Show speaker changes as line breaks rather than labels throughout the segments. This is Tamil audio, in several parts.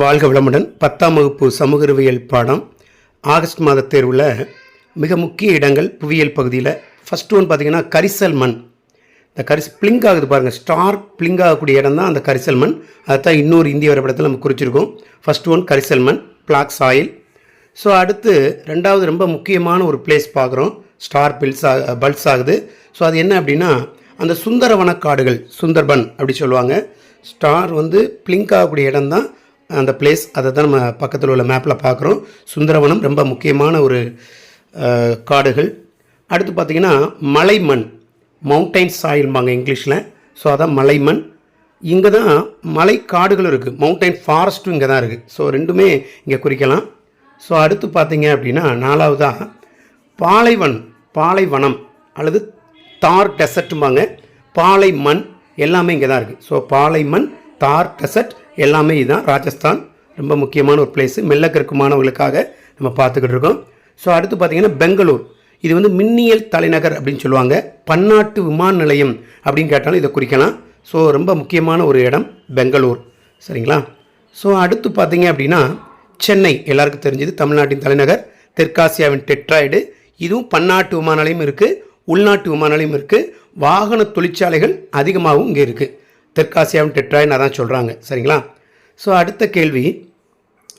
வாழ்க வளமுடன். பத்தாம் வகுப்பு சமூக அறிவியல் பாடம். ஆகஸ்ட் மாத தேர்வில் மிக முக்கிய இடங்கள் புவியியல் பகுதியில். ஃபஸ்ட் ஒன் பார்த்திங்கன்னா கரிசல் மண். இந்த கரிசல் பிளிங்க் ஆகுது பாருங்கள் ஸ்டார் பிளிங்க் ஆகக்கூடிய இடம் தான் அந்த கரிசல் மண். அதைத்தான் இன்னொரு இந்திய வரைபடத்தில் நம்ம குறிச்சிருக்கோம். ஃபஸ்ட் ஒன் கரிசல் மண் பிளாக் சாயில். ஸோ அடுத்து ரெண்டாவது ரொம்ப முக்கியமான ஒரு பிளேஸ் பார்க்குறோம் ஸ்டார் பில்ஸ் ஆக பல்ஸ் ஆகுது. ஸோ அது என்ன அப்படின்னா அந்த சுந்தரவன காடுகள் சுந்தர்பன் அப்படி சொல்லுவாங்க. ஸ்டார் வந்து பிளிங்க் ஆகக்கூடிய இடம் தான். அந்த பிளேஸ் அதை தான் நம்ம பக்கத்தில் உள்ள மேப்பில் பார்க்குறோம். சுந்தரவனம் ரொம்ப முக்கியமான ஒரு காடுகள். அடுத்து பார்த்திங்கன்னா மலைமண் மவுண்டைன் சாயில்பாங்க இங்கிலீஷில். ஸோ அதான் மலைமண். இங்கே தான் மலை காடுகளும் இருக்குது மவுண்டைன் ஃபாரஸ்ட்டும் இங்கே தான் இருக்குது ஸோ ரெண்டுமே இங்கே குறிக்கலாம். ஸோ அடுத்து பார்த்தீங்க அப்படின்னா நாலாவதாக பாலைவன் பாலைவனம் அல்லது தார் டெசர்ட்டும்பாங்க பாலை மண் எல்லாமே இங்கே தான் இருக்குது ஸோ பாலை மண் தார் டெசர்ட் எல்லாமே இதுதான் ராஜஸ்தான் ரொம்ப முக்கியமான ஒரு பிளேஸு மெல்லக்கருக்குமானவர்களுக்காக நம்ம பார்த்துக்கிட்டு இருக்கோம். ஸோ அடுத்து பார்த்திங்கன்னா பெங்களூர். இது வந்து மின்னியல் தலைநகர் அப்படின்னு சொல்லுவாங்க. பன்னாட்டு விமான நிலையம் அப்படின்னு கேட்டாலும் இதை குறிக்கலாம். ஸோ ரொம்ப முக்கியமான ஒரு இடம் பெங்களூர். சரிங்களா? ஸோ அடுத்து பார்த்தீங்க அப்படின்னா சென்னை. எல்லாருக்கும் தெரிஞ்சது தமிழ்நாட்டின் தலைநகர். தெற்காசியாவின் டெட்ராய்டு. இதுவும் பன்னாட்டு விமான நிலையம் இருக்குது உள்நாட்டு விமான நிலையம் இருக்குது வாகன தொழிற்சாலைகள் அதிகமாகவும் இங்கே இருக்குது தெற்காசியாவின் டெட்ராய்டுன்னு அதான் சொல்கிறாங்க சரிங்களா? ஸோ அடுத்த கேள்வி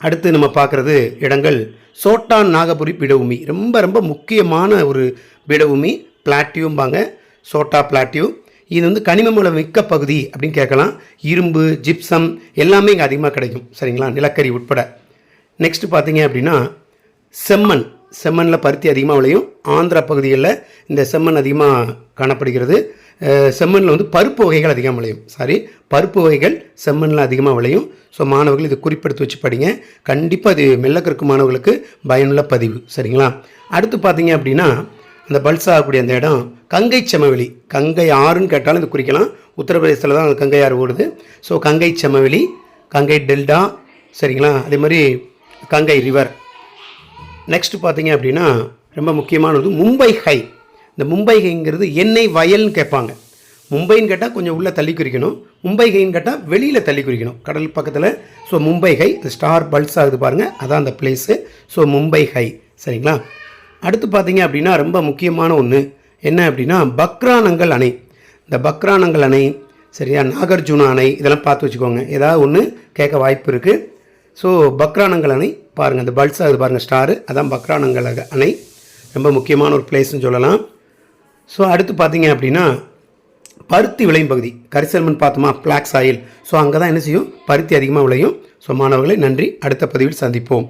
அடுத்து நம்ம பார்க்குறது இடங்கள். சோட்டான் நாகபுரி பீடபூமி ரொம்ப ரொம்ப முக்கியமான ஒரு பீடபூமி பிளாட்டியூம்பாங்க. சோட்டா பிளாட்டியூ. இது வந்து கனிம மூலம் மிக்க பகுதி அப்படின்னு கேட்கலாம். இரும்பு ஜிப்சம் எல்லாமே இங்கே அதிகமாக கிடைக்கும். சரிங்களா? நிலக்கரி உட்பட. நெக்ஸ்ட்டு பார்த்தீங்க அப்படின்னா செம்மண். செம்மண்ணில் பருத்தி அதிகமாக விளையும். ஆந்திரா பகுதிகளில் இந்த செம்மண் அதிகமாக காணப்படுகிறது. செம்மண்ணில் வந்து பருப்பு வகைகள் அதிகமாக விளையும். சாரி பருப்பு வகைகள் செம்மண்ணில் அதிகமாக விளையும். ஸோ மாணவர்கள் இதை குறிப்பெடுத்து வச்சு படிங்க. கண்டிப்பாக இது மெல்லக்கருக்கு மாணவர்களுக்கு பயனுள்ள பதிவு. சரிங்களா? அடுத்து பார்த்தீங்க அப்படின்னா அந்த பல்ஸ் ஆகக்கூடிய அந்த இடம் கங்கை செமவெளி கங்கை ஆறுன்னு கேட்டாலும் இது குறிக்கலாம். உத்தரப்பிரதேசத்தில் தான் அந்த கங்கை ஆறு ஓடுது. ஸோ கங்கை செமவெளி கங்கை டெல்டா சரிங்களா? அதே மாதிரி கங்கை ரிவர். நெக்ஸ்ட் பார்த்தீங்க அப்படின்னா ரொம்ப முக்கியமானது மும்பை ஹை. இந்த மும்பை ஹைங்கிறது எண்ணெய் வயல்னு கேட்பாங்க. மும்பைன்னு கேட்டால் கொஞ்சம் உள்ளே தள்ளி குறிக்கணும் மும்பை ஹைன்னு கேட்டால் வெளியில் தள்ளி குறிக்கணும் கடல் பக்கத்தில் ஸோ மும்பை ஹை இந்த ஸ்டார் பல்ஸ் ஆகுது பாருங்கள் அதான் அந்த பிளேஸு ஸோ மும்பை ஹை சரிங்களா? அடுத்து பார்த்தீங்க அப்படின்னா ரொம்ப முக்கியமான ஒன்று என்ன அப்படின்னா பக்ரானங்கள் அணை. இந்த பக்ரானங்கல் அணை சரியா? நாகார்ஜுனா அணை இதெல்லாம் பார்த்து வச்சுக்கோங்க. ஏதாவது ஒன்று கேட்க வாய்ப்பு இருக்குது ஸோ பக்ரானங்கள் அணை பாருங்கள் அந்த பல்ஸ் ஆகுது பாருங்கள் ஸ்டாரு அதான் பக்ரானங்கல் அணை. ரொம்ப முக்கியமான ஒரு பிளேஸ்னு சொல்லலாம். ஸோ அடுத்து பார்த்தீங்க அப்படின்னா பருத்தி விளையும் பகுதி. கரிசல்மன் பார்த்தோமா பிளாக் சாயில் ஸோ அங்கே தான் என்ன செய்யும்? பருத்தி அதிகமாக விளையும். ஸோ மாணவர்களை நன்றி. அடுத்த பதிவில் சந்திப்போம்.